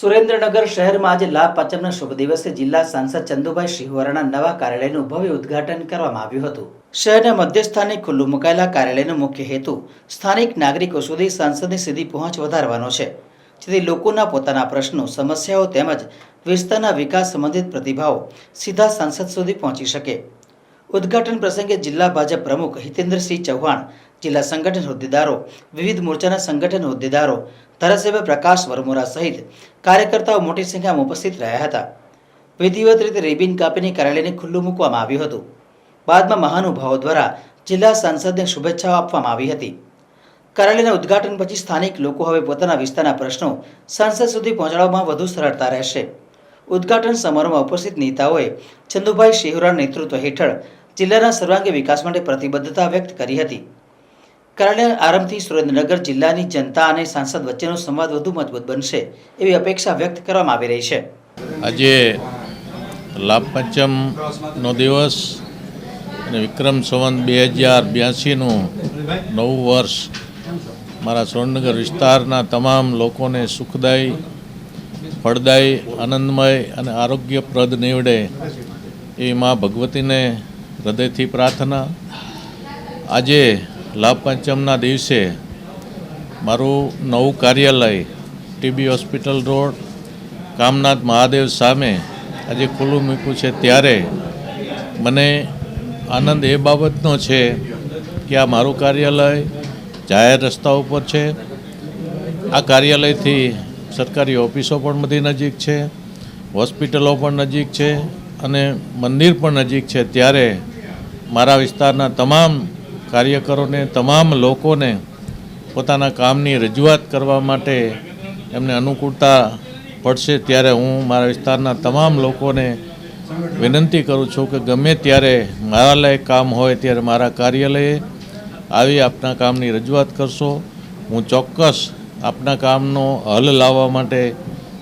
સુરેન્દ્રનગર શહેરમાં આજે લાભ પાંચમના શુભ દિવસે જિલ્લા સાંસદ ચંદુભાઈ શિહોરાના નવા કાર્યાલયનું ભવ્ય ઉદ્ઘાટન કરવામાં આવ્યું હતું. શહેરના મધ્યસ્થાને ખુલ્લું મુકાયેલા કાર્યાલયનો મુખ્ય હેતુ સ્થાનિક નાગરિકો સુધી સાંસદની સીધી પહોંચ વધારવાનો છે. જેથી લોકોના પોતાના પ્રશ્નો, સમસ્યાઓ તેમજ વિસ્તારના વિકાસ સંબંધિત પ્રતિભાવો સીધા સાંસદ સુધી પહોંચી શકે. ઉદ્ઘાટન પ્રસંગે જિલ્લા ભાજપ પ્રમુખ હિતેન્દ્રસિંહ ચૌહાણ, જિલ્લા સંગઠન હોદ્દેદારો, વિવિધ મોરચાના સંગઠન હોદ્દેદારો ધારાસભ્ય પ્રકાશ વરમોરા સહિત કાર્યકર્તાઓ મોટી સંખ્યામાં ઉપસ્થિત રહ્યા હતા. વિધિવત રીતે રિબિન કાપીને કાર્યાલયને ખુલ્લું મૂકવામાં આવ્યું હતું. બાદમાં મહાનુભાવો દ્વારા જિલ્લા સાંસદને શુભેચ્છાઓ આપવામાં આવી હતી. કાર્યાલયના ઉદ્ઘાટન પછી સ્થાનિક લોકો હવે પોતાના વિસ્તારના પ્રશ્નો સાંસદ સુધી પહોંચાડવામાં વધુ સરળતા રહેશે. ઉદ્ઘાટન સમારોહમાં ઉપસ્થિત નેતાઓએ ચંદુભાઈ શેહુરા નેતૃત્વ હેઠળ જિલ્લાના સર્વાંગી વિકાસ માટે પ્રતિબદ્ધતા વ્યક્ત કરી હતી. કાર્યાલય આરંભથી સુરેન્દ્રનગર જિલ્લાની જનતા અને સાંસદ વચ્ચેનો સંવાદ વધુ મજબૂત બનશે એવી અપેક્ષા વ્યક્ત કરવામાં આવી રહી છે. આજે લાભ પંચમનો દિવસ અને વિક્રમ સંવંત બે હજાર બ્યાસીનું નવું વર્ષ મારા સુરેન્દ્રનગર વિસ્તારના તમામ લોકોને સુખદાયી, ફળદાયી, આનંદમય અને આરોગ્યપ્રદ નીવડે એ મા ભગવતીને હૃદયથી પ્રાર્થના. આજે લાભ પંચમના દિવસે મારું નવું કાર્યાલય TB hospital road Kamnath Mahadev સામે આજે ખુલ્લું મૂક્યું છે. ત્યારે મને આનંદ એ બાબતનો છે કે આ મારું કાર્યાલય જાહેર રસ્તા ઉપર છે. આ કાર્યાલયથી સરકારી ઓફિસો પણ બધી નજીક છે, હોસ્પિટલો પણ નજીક છે અને મંદિર પણ નજીક છે. ત્યારે મારા વિસ્તારના તમામ કાર્યકરોને, તમામ લોકોને પોતાના કામની રજૂઆત કરવા માટે એમને અનુકૂળતા પડશે ત્યારે હું મારા વિસ્તારના તમામ લોકોને વિનંતી કરું છું કે ગમે ત્યારે મારા લાયક કામ હોય ત્યારે મારા કાર્યાલયે આવી આપના કામની રજૂઆત કરશો. હું ચોક્કસ આપના કામનો હલ લાવવા માટે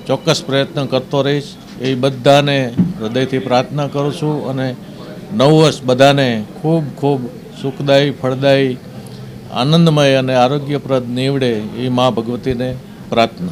ચોક્કસ પ્રયત્ન કરતો રહીશ. એ બધાને હૃદયથી પ્રાર્થના કરું છું અને નવ વર્ષ બધાને ખૂબ ખૂબ સુખદાયી ફળદાયી આનંદમય અને આરોગ્યપ્રદ નીવડે એ મા ભગવતીને પ્રાર્થના.